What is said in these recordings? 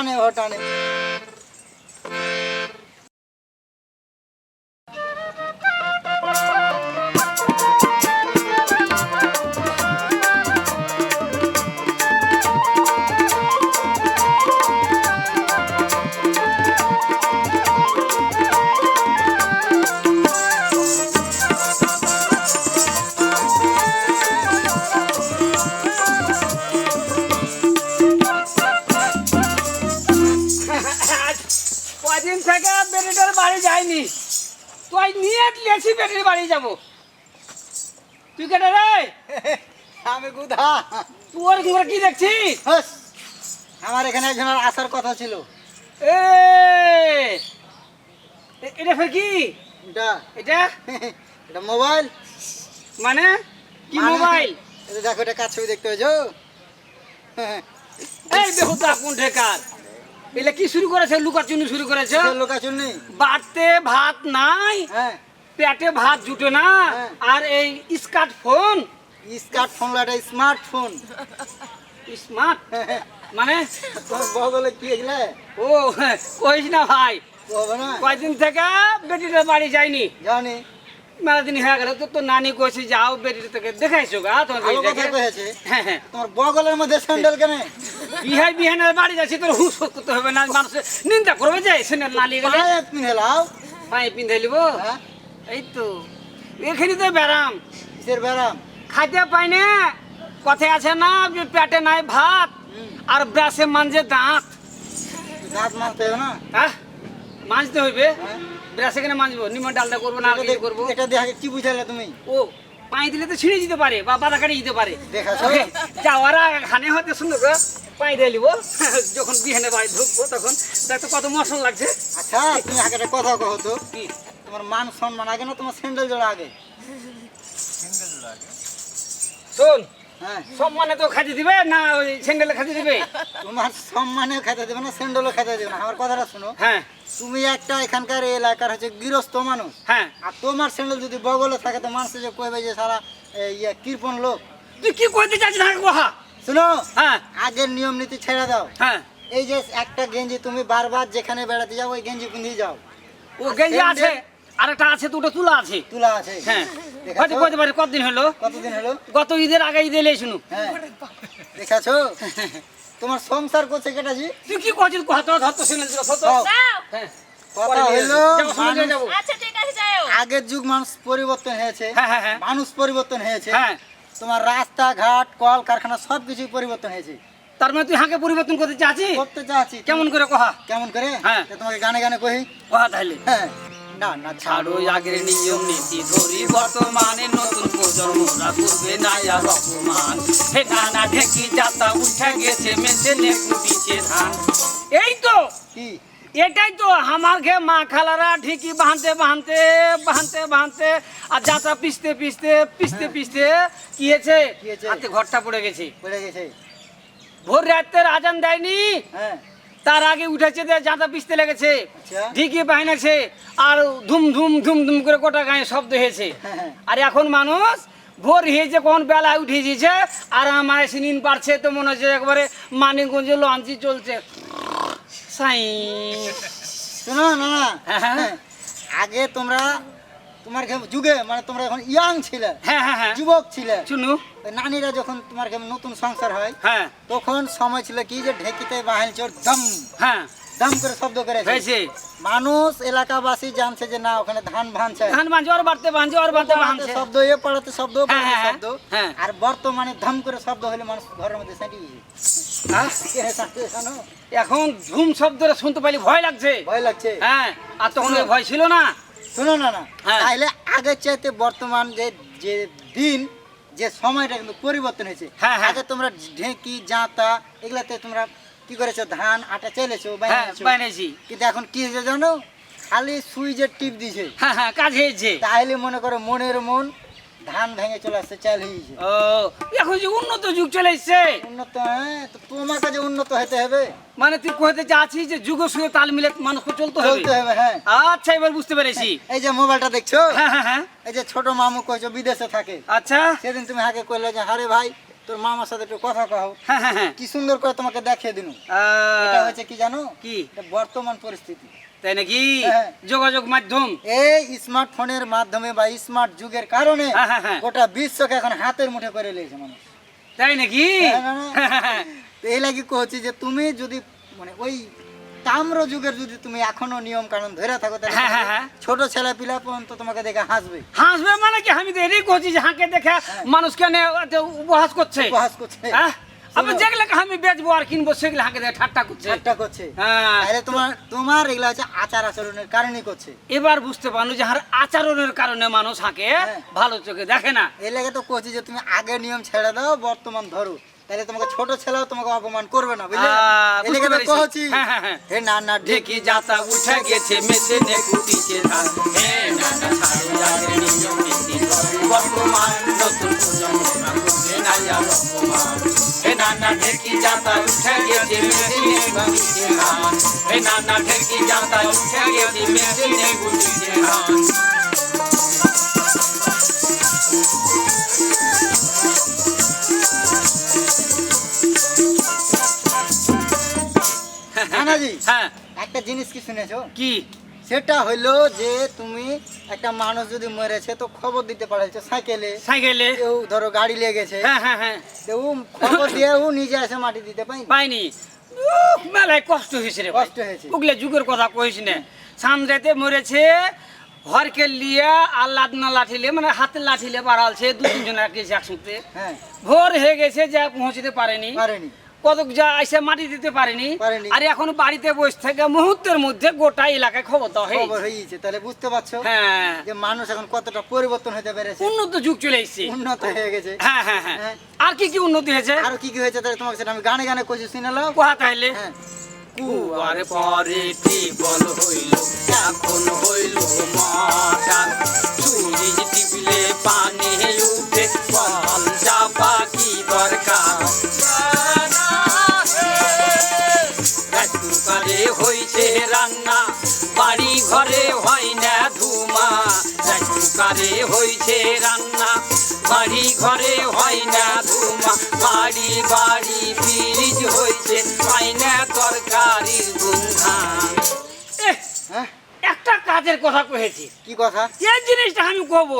টানে ও তুই নিয়ে লেছি বেরির বাড়ি যাব। তুই কেটে রে আমি গুধা। তোর ঘুরে কি দেখছিস? আমার এখানে একজনের আসার কথা ছিল। এ এটা ফের কি? এটা। এটা? এটা মোবাইল। মানে? কি মানে- মোবাইল? এটা দেখো এটা কাজ ছবি দেখতে পেয়েছ? এই বেহুদা কোন ঠেকার এলে কি শুরু করেছে? লুকাচুনি শুরু করেছে। লোকাচুন? বাড়তে ভাত নাই হ্যাঁ। পেটে ভাত জুটে না। হ্যাঁ। আর এই স্কার্ট ফোন। স্মার্ট ফোন এটা স্মার্টফোন স্মার্ট? মানে? বগলে কি এগুলা ও কইস না ভাই। কয়দিন থেকে বেটিটা বাড়ি যায়নি। জানি মেলা দিন হয়ে গেল তো তোর নানি কইছে যাও বেটিটা থেকে দেখাইছো গা তোমার বেটিটাকে। হ্যাঁ তোমার বগলের মধ্যে স্যান্ডেল কেন? বিহাই বিহানের বাড়ি যাচ্ছি তোর হুস করতে হবে না মানুষ নিন্দা করবে যে সেনে নালি গেলে পায়ে পিনে লাও। পায়ে পিন্ধে লিব? হ্যাঁ। এই তো। এখানে তো ব্যারাম। কিসের ব্যারাম? খাইতে পাই না কথায় আছে না পেটে নাই ভাত আর ব্রাশে মানজে দাঁত। দাঁত মারতে হবে না? হ্যাঁ মানজতে হইবে? ব্রাশে কেন মানজবো? নিমন ডালটা করব না করব? এটা দেখে কি বুঝালে তুমি? ও পানি দিলে তো ছিঁড়ে যেতে পারে বা বাধা কাটিয়ে যেতে পারে? ওকে, যাওয়ার খানে হয়তো সুন্দর পানি দিয়ে নিব যখন বিহানে বাড়ি ঢুকবো তখন দেখতো কত মশন লাগছে। আচ্ছা তুমি আগে একটা কথা কहो তো। কি? তোমার মান সম্মান আগে না তোমার স্যান্ডেল জোড়া আগে? স্যান্ডেল জোড়া আগে? শোন হ্যাঁ। সম্মানে তো খাইতে দিবে না ওই স্যান্ডেলে খাইতে দিবে? তোমার সম্মানে খেতে দেবে না স্যান্ডেলও খেতে দেবে না। আমার কথাটা শোনো। হ্যাঁ। তুমি একটা এখানকার এলাকার হচ্ছে গৃহস্থ মানুষ। হ্যাঁ। আর তোমার স্যান্ডেল যদি বগলে থাকে তো মানুষ যে কইবে যে সারা এই ইয়ে কৃপন লোক? তুই কি করতে চাচ্ছিস না কোহা। শুনো হ্যাঁ। আগের নিয়ম নীতি ছেড়ে দাও। হ্যাঁ। এই যে একটা গেঞ্জি তুমি বারবার যেখানে বেড়াতে যাও ওই গেঞ্জি পিন্ধে যাও। ও গেঞ্জি আছে আরেকটা আছে দুটো তুলা আছে। তুলা আছে। হ্যাঁ? হয়তো কইতে পারে কতদিন হলো? কতদিন হলো? গত ঈদের আগে ঈদে এলে শুনু। হ্যাঁ। দেখাছো? তোমার সংসার করছে কেটা জি? তুই কি করছিস? কোহা তো ধর তো শুনে দিল। যাও হ্যাঁ। কথা যাব। আচ্ছা ঠিক আছে যাও আগের যুগ মানুষ পরিবর্তন হয়েছে। হ্যাঁ, হ্যাঁ, হ্যাঁ। মানুষ পরিবর্তন হয়েছে। হ্যাঁ। তোমার রাস্তাঘাট কল কারখানা সব কিছুই পরিবর্তন হয়েছে। তার মানে তুই হাঁকে পরিবর্তন করতে চাচ্ছিস? করতে চাচ্ছি। কেমন করে কহা? কেমন করে? হ্যাঁ। তোমাকে গানে গানে কহি। কহা তাহলে হ্যাঁ। না না ছাড়ো। ছাড়ো আগের নিয়ম নীতি ধরি বর্তমানে নতুন প্রজন্মরা করবে না আর অপমান। হে নানা ঢেকি যাতা উঠে গেছে কুটিছে ধান। এই তো! কি? এটাই তো আমার ঘে মা খালারা ঠিকই বাঁধতে বাঁধতে বাঁধতে বাঁধতে আর যাতা পিসতে পিসতে পিসতে পিসতে কি হয়েছে? হাতে ঘরটা পড়ে গেছে। পড়ে গেছে। ভোর রাতের আজান দেয়নি? হ্যাঁ। তার আগে উঠেছে যাতা পিসতে লেগেছে। আচ্ছা। ঠিকই বাহিনেছে আর ধুম ধুম ধুম ধুম করে গোটা গায়ে শব্দ হয়েছে। হ্যাঁ, হ্যাঁ। আর এখন মানুষ ভোর হয়েছে কোন বেলায় উঠে গেছে আর আমার সিনিন পারছে তো মনে হচ্ছে একবারে মানিকগঞ্জে লঞ্চি চলছে। সাই। না না হ্যাঁ। হ্যাঁ, আগে তোমরা তোমার যুগে মানে তোমরা এখন ইয়াং ছিলে হ্যাঁ হ্যাঁ হ্যাঁ। যুবক ছিলে। শুনু। নানিরা যখন তোমার নতুন সংসার হয় হ্যাঁ। তখন সময় ছিল কি যে ঢেকিতে বাহিল চোর দম হ্যাঁ। দম করে শব্দ হয়েছে। মানুষ এলাকাবাসী জানছে যে না ওখানে ধান ভাঙছে। ধান বাঁধছে ওর বাড়তে বাঁধছে ওর বাড়তে বাঁধছে শব্দ এ পাড়াতে শব্দ শব্দ। আর বর্তমানে ধম করে শব্দ হলে মানুষ ঘরের মধ্যে সাঁটি? এখন ঝুম শব্দটা শুনতে পাইলে ভয় লাগছে। ভয় লাগছে। হ্যাঁ আর তখন ভয় ছিল না। শোনো না না। হ্যাঁ। তাহলে আগের চাইতে বর্তমান যে যে দিন যে সময়টা কিন্তু পরিবর্তন হয়েছে। হ্যাঁ, হ্যাঁ। আগে তোমরা ঢেঁকি জাঁতা এগুলাতে তোমরা কি করেছ? ধান আটা চেলেছো বানিয়েছো। কিন্তু এখন কি হয়েছে জানো? খালি সুইচের টিপ দিছে কাজ হয়েছে। তাহলে মনে করো মনের মন ধান ভেঙে চলে আসছে চাল হয়েছে ও এখন যে উন্নত যুগ চলে এসছে। উন্নত হ্যাঁ তো তোমার কাছে উন্নত হতে হবে। মানে তুই কইতে চাচ্ছিস যে যুগ সঙ্গে তাল মিলে মানুষকে চলতে হবে? চলতে হবে হ্যাঁ। আচ্ছা এবার বুঝতে পেরেছি। এই যে মোবাইলটা দেখছ? হ্যাঁ হ্যাঁ হ্যাঁ। এই যে ছোট মামু কইছো বিদেশে থাকে। আচ্ছা। সেদিন তুমি হাকে কইলে যে আরে ভাই তোর মামার সাথে একটু কথা কও। হ্যাঁ হ্যাঁ হ্যাঁ। কি সুন্দর করে তোমাকে দেখিয়ে দিনু। এটা হচ্ছে কি জানো? কি? বর্তমান পরিস্থিতি। তাই নাকি? হ্যাঁ। যোগাযোগ মাধ্যম। এই স্মার্টফোনের মাধ্যমে বা স্মার্ট যুগের কারণে হ্যাঁ, হ্যাঁ। গোটা বিশ্বকে এখন হাতের মুঠে করে লেগেছে মানুষ। তাই নাকি? এই লাগি কহছি যে তুমি যদি মানে ওই তাম্র যুগের যদি তুমি এখনও নিয়ম কানুন ধরে থাকো তাহলে। ছোট ছেলে পিলা পর্যন্ত তোমাকে দেখে হাসবে। হাসবে মানে কি? আমি তো এটাই করছি যে হাঁকে দেখে মানুষ কেন উপহাস করছে। উপহাস করছে। আমি। যেগুলো আমি বেচবো আর কিনবো সেগুলো হাঁকে ঠাট্টা করছে ঠাট্টা করছে হ্যাঁ তোমার তোমার এগুলা হচ্ছে আচার আচরণের কারণেই করছে এবার বুঝতে পারল যে হার আচরণের কারণে মানুষ হাঁকে। ভালো চোখে দেখে না এই লেগে তো করছি যে তুমি আগের নিয়ম ছেড়ে দাও বর্তমান ধরো তাহলে তোমাকে ছোট ছেলেও তোমাকে অপমান করবে না বুঝলে এই তো। কহছি। হে না না ঢেকি যাতা উঠে গেছে মেসে নে কুটিছে ধান হে নানা ছাড়ো যাদের নিয়ম নীতি বর্তমান নতুন প্রজন্ম না করবে না আর অপমান হে নানা ঢেকি যাতা উঠে গেছে মেসে নে ধান হে নানা ঢেকি যাতা উঠে গেছে মেসে নে ধান নানাজি হ্যাঁ। একটা জিনিস কি শুনেছো? কি? সেটা হইল যে তুমি একটা মানুষ যদি মরেছে তো খবর দিতে পারছ সাইকেলে। সাইকেলে। কেউ ধরো গাড়ি লেগেছে হ্যাঁ হ্যাঁ হ্যাঁ। কেউ খবর দিয়েও নিজে এসে মাটি দিতে পাইনি পাইনি মেলায় কষ্ট হয়েছে রে কষ্ট হয়েছে। ওগুলো যুগের কথা কইস না। সামরাতে মরেছে হরকে লিয়ে আর লাদনা লাঠিলে মানে হাতে লাঠিলে বাড়ালছে দু তিনজন গেছে একসঙ্গে হ্যাঁ। ভোর হয়ে গেছে যা পৌঁছতে পারেনি। পারেনি। কতক যা এসে মাটি দিতে পারেনি। আর এখন বাড়িতে বসে থেকে মুহূর্তের মধ্যে গোটা এলাকায় খবর দেওয়া হয়ে খবর হয়েছে তাহলে বুঝতে পারছ হ্যাঁ। যে মানুষ এখন কতটা পরিবর্তন হতে পেরেছে। উন্নত যুগ চলে এসছে। উন্নত হয়ে গেছে। হ্যাঁ হ্যাঁ হ্যাঁ। হ্যাঁ। আর কি কি উন্নতি হয়েছে? আরও কি কি হয়েছে তাহলে তোমাকে সেটা আমি গানে গানে কইছি শুনেলো কোহা তাইলে হ্যাঁ। কুয়ার পরে টিপল হইল এখন হইল মাটান সুইচ টিপলে পানি উঠে কুকারে হইছে রান্না বাড়ি ঘরে হয় না ধুমা বাড়ি বাড়ি ফ্রিজ হইছে পাই না তরকারির গুন্ধান। হ্যাঁ? একটা কাজের কথা কহেছি। কি কথা? এই জিনিসটা আমি কব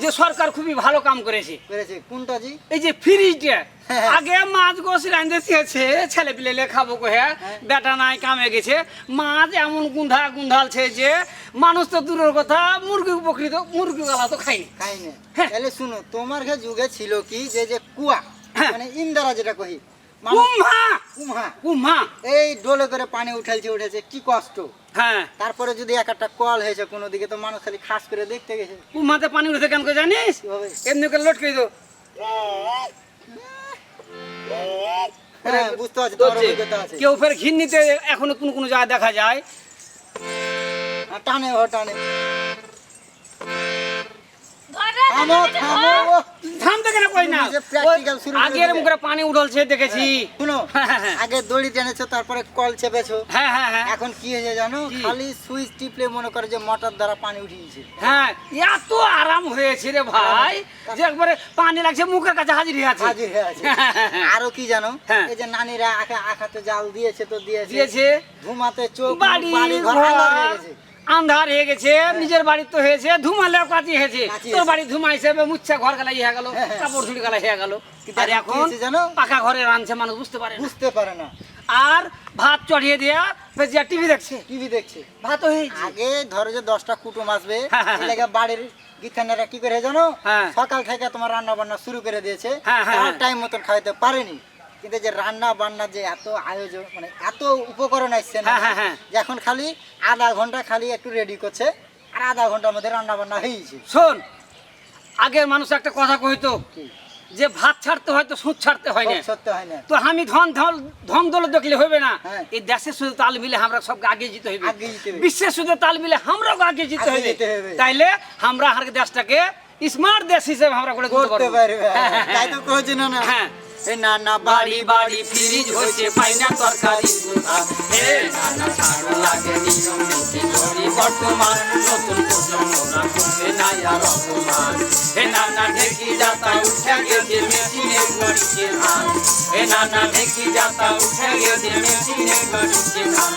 যে সরকার খুবই ভালো কাম করেছে। করেছে। কোনটা জি? এই যে ফ্রিজটা। হ্যাঁ। আগে মাছ গোস রাঁধতে দিয়েছে ছেলে পিলে খাব কহে হ্যাঁ। বেটা নাই কামে গেছে। মাছ এমন গুন্ধা গুন্ধালছে যে মানুষ তো দূরের কথা মুরগি উপকৃত মুরগি গালা তো খাইনি খাই না হ্যাঁ। তাহলে শুনো তোমার যুগে ছিল কি যে যে কুয়া হ্যাঁ। মানে ইন্দারা যেটা কহি মানুষ কুমহা! কুমহা। কুমহা! এই ডোলে করে পানি উঠাইছে উঠেছে কি কষ্ট? হ্যাঁ। তারপরে যদি এক একটা কল হয়েছে কোনো দিকে তো মানুষ খালি খাস করে দেখতে গেছে। কুমহাতে পানি উঠে কেন করে জানিস? এমনি করে লটকে দো হ্যাঁ বুঝতে পারছি কেউ ফের ঘিন্নিতে এখনও কোন কোন জায়গায় দেখা যায়। হ্যাঁ, টানে ও টানে। থামো থামো থামতে কেন কই না? তুমি যে করে আগের দিলে। মুখে পানি উঠলছে দেখেছি। শুনো হ্যাঁ, হ্যাঁ, হ্যাঁ। আগে দড়ি টেনেছো তারপরে কল চেপেছো। হ্যাঁ হ্যাঁ হ্যাঁ। এখন কি হয়েছে জানো? খালি সুইচ টিপলে মনে করে যে মোটর দ্বারা পানি উঠিয়েছে হ্যাঁ এত আরাম হয়েছে রে ভাই যে একবারে পানি লাগছে মুখের কাছে হাজির হয়ে আছে। হাজির হয়ে আছে। আরও কি জানো? হ্যাঁ। এই যে নানিরা আখা আখাতে জাল দিয়েছে তো দিয়েছে। দিয়েছে। ঘুমাতে চোখ বাড়ি ঘর হয়ে গেছে। আন্ধার হয়ে গেছে নিজের বাড়ি তো হয়েছে ধুমালেও কাটি হয়েছে। তোর বাড়ি ধুমা হিসেবে মুচ্ছা ঘর গেলা ইয়ে গেল হ্যাঁ, হ্যাঁ। কাপড় ঝুড়ি গেলা হয়ে গেল। আর এখন জানো? পাকা ঘরে রাঁধছে মানুষ বুঝতে পারে বুঝতে পারে না। আর ভাত চড়িয়ে দেয়া ফের যা টিভি দেখছে। টিভি দেখছে। ভাত হয়েছে আগে ধরো যে দশটা কুটুম আসবে হ্যাঁ, হ্যাঁ, বাড়ির গিথানেরা কি করে জানো? হ্যাঁ। সকাল থেকে তোমার রান্না বান্না শুরু করে দিয়েছে। হ্যাঁ, হ্যাঁ, হ্যাঁ। টাইম মতন খাইতে পারেনি। কিন্তু যে রান্না বান্না যে এত আয়োজন মানে এত উপকরণ আসছে না হ্যাঁ, হ্যাঁ, হ্যাঁ। যে এখন খালি আধা ঘণ্টা খালি একটু রেডি করছে আর আধা ঘণ্টার মধ্যে রান্না বান্না হয়েছে। শোন আগের মানুষ একটা কথা কইতো যে ভাত ছাড়তে হয় তো সুদ ছাড়তে হয় না। সব সত্য হয় না। তো আমি ধন ধন ধন দল দেখলে হবে না। এই দেশের শুধু তাল মিলে আমরা সবকে আগে যেতে হবে। বিশ্বের শুধু তাল মিলে আমরাও আগে যেতে হবে তাইলে আমরা দেশটাকে স্মার্ট দেশ হিসেবে আমরা করতে পারব। তাই তো না। হ্যাঁ। হে নানা বাড়ি বাড়ি ফ্রিজ হয়েছে পাইনা তরকারি কোথা? হে নানা ছাড়ো লাগে নিয়ম, নীতি ধরি বর্তমান, নতুন নানা, ঢেকি যাতা উঠে গেছে মেশিনে গড়িছে ধান। হে নানা, ঢেকি যাতা উঠে গেছে মেশিনে গড়িছে ধান।